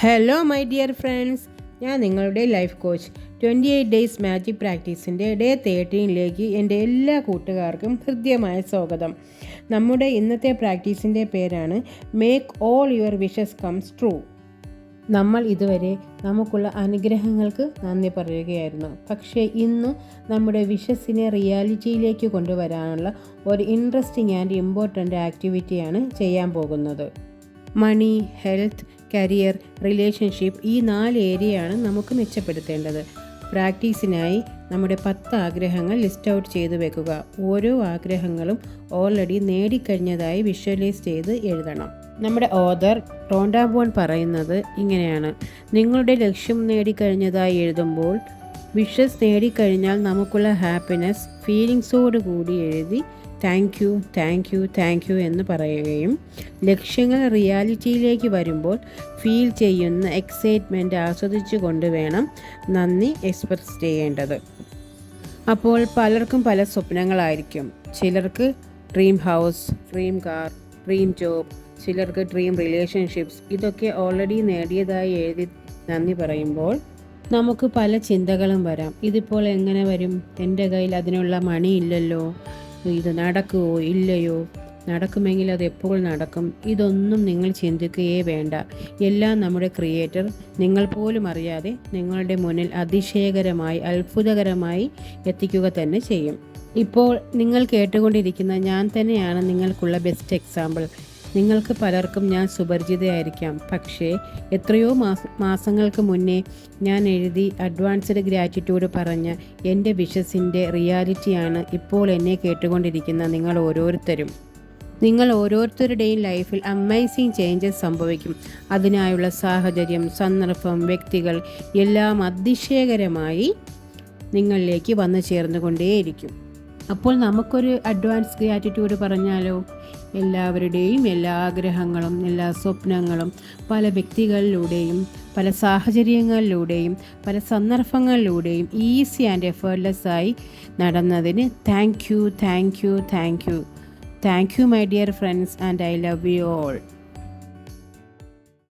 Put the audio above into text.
Hello my dear friends ഞാൻ നിങ്ങളുടെ life coach twenty eight days magic പ്രാക്ടീസിന്റെ day തേർട്ടീനിലേക്ക് എന്റെ എല്ലാ കൂട്ടുകാർക്കും ഹൃദ്യമായ സ്വാഗതം. നമ്മുടെ ഇന്നത്തെ പ്രാക്ടീസിന്റെ പേരാണ് make all your wishes comes true നമ്മൾ ഇതുവരെ നമുക്കുള്ള അനുഗ്രഹങ്ങൾക്ക് നന്ദി പറയുകയായിരുന്നു. പക്ഷേ ഇന്ന് നമ്മുടെ വിഷസിനെ റിയാലിറ്റിയിലേക്ക് കൊണ്ടുവരാനുള്ള ഒരു ഇൻട്രസ്റ്റിംഗ് ആൻഡ് ഇമ്പോർട്ടന്റ് ആക്ടിവിറ്റിയാണ് ചെയ്യാൻ പോകുന്നത്. മണി ഹെൽത്ത് കരിയർ റിലേഷൻഷിപ്പ് ഈ നാല് ഏരിയയാണ് നമുക്ക് മെച്ചപ്പെടുത്തേണ്ടത്. പ്രാക്ടീസിനായി നമ്മുടെ പത്ത് ആഗ്രഹങ്ങൾ ലിസ്റ്റ് ഔട്ട് ചെയ്ത് വെക്കുക. ഓരോ ആഗ്രഹങ്ങളും ഓൾറെഡി നേടിക്കഴിഞ്ഞതായി വിഷ്വലൈസ് ചെയ്ത് എഴുതണം. നമ്മുടെ ഓദർ ടോണ്ടാബോൺ പറയുന്നത് ഇങ്ങനെയാണ്. നിങ്ങളുടെ ലക്ഷ്യം നേടിക്കഴിഞ്ഞതായി എഴുതുമ്പോൾ വിഷസ് നേടിക്കഴിഞ്ഞാൽ നമുക്കുള്ള ഹാപ്പിനെസ് ഫീലിങ്സോട് കൂടി എഴുതി thank you thank you thank you എന്ന് പറയുകയും ലക്ഷ്യങ്ങൾ റിയാലിറ്റിയിലേക്ക് വരുമ്പോൾ ഫീൽ ചെയ്യുന്ന എക്സൈറ്റ്മെന്റ് ആസ്വദിച്ചു കൊണ്ട് വേണം നന്ദി എക്സ്പ്രസ് ചെയ്യേണ്ടത്. അപ്പോൾ പലർക്കും പല സ്വപ്നങ്ങളായിരിക്കും. ചിലർക്ക് dream house dream car dream job ചിലർക്ക് ഡ്രീം റിലേഷൻഷിപ്സ് ഇതൊക്കെ ഓൾറെഡി നേടിയതായി എഴുതി നന്ദി പറയുമ്പോൾ നമുക്ക് പല ചിന്തകളും വരാം. ഇതിപ്പോൾ എങ്ങനെ വരും? എന്റെ കയ്യിൽ അതിനുള്ള മണി ഇല്ലല്ലോ. ഇത് നടക്കുമോ ഇല്ലയോ? നടക്കുമെങ്കിൽ അത് എപ്പോൾ നടക്കും? ഇതൊന്നും നിങ്ങൾ ചിന്തിക്കുകയേ വേണ്ട. എല്ലാം നമ്മുടെ ക്രിയേറ്റർ നിങ്ങൾ പോലും അറിയാതെ നിങ്ങളുടെ മുന്നിൽ അതിശയകരമായി അത്ഭുതകരമായി എത്തിക്കുക തന്നെ ചെയ്യും. ഇപ്പോൾ നിങ്ങൾ കേട്ടുകൊണ്ടിരിക്കുന്ന ഞാൻ തന്നെയാണ് നിങ്ങൾക്കുള്ള ബെസ്റ്റ് എക്സാമ്പിൾ നിങ്ങൾക്ക് പലർക്കും ഞാൻ സുപരിചിതയായിരിക്കാം. പക്ഷേ എത്രയോ മാസ മാസങ്ങൾക്ക് മുന്നേ ഞാൻ എഴുതി അഡ്വാൻസ്ഡ് ഗ്രാറ്റിറ്റ്യൂഡ് പറഞ്ഞ എന്റെ വിഷസിന്റെ റിയാലിറ്റിയാണ് ഇപ്പോൾ എന്നെ കേട്ടുകൊണ്ടിരിക്കുന്ന നിങ്ങൾ ഓരോരുത്തരും. നിങ്ങൾ ഓരോരുത്തരുടെയും ലൈഫിൽ അമേസിങ് ചേഞ്ചസ് സംഭവിക്കും. അതിനായുള്ള സാഹചര്യം സന്ദർഭം വ്യക്തികൾ എല്ലാം അതിശയകരമായി നിങ്ങളിലേക്ക് വന്നു ചേർന്നുകൊണ്ടേയിരിക്കും. അപ്പോൾ നമുക്കൊരു അഡ്വാൻസ് ഗ്രാറ്റിറ്റ്യൂഡ് പറഞ്ഞാലോ? എല്ലാവരുടെയും എല്ലാ ആഗ്രഹങ്ങളും എല്ലാ സ്വപ്നങ്ങളും പല വ്യക്തികളിലൂടെയും പല സാഹചര്യങ്ങളിലൂടെയും പല സന്ദർഭങ്ങളിലൂടെയും ഈസി ആൻഡ് എഫേർട്ട്ലെസ് ആയി നടന്നതിന് thank you thank you thank you thank you my dear friends and I love you all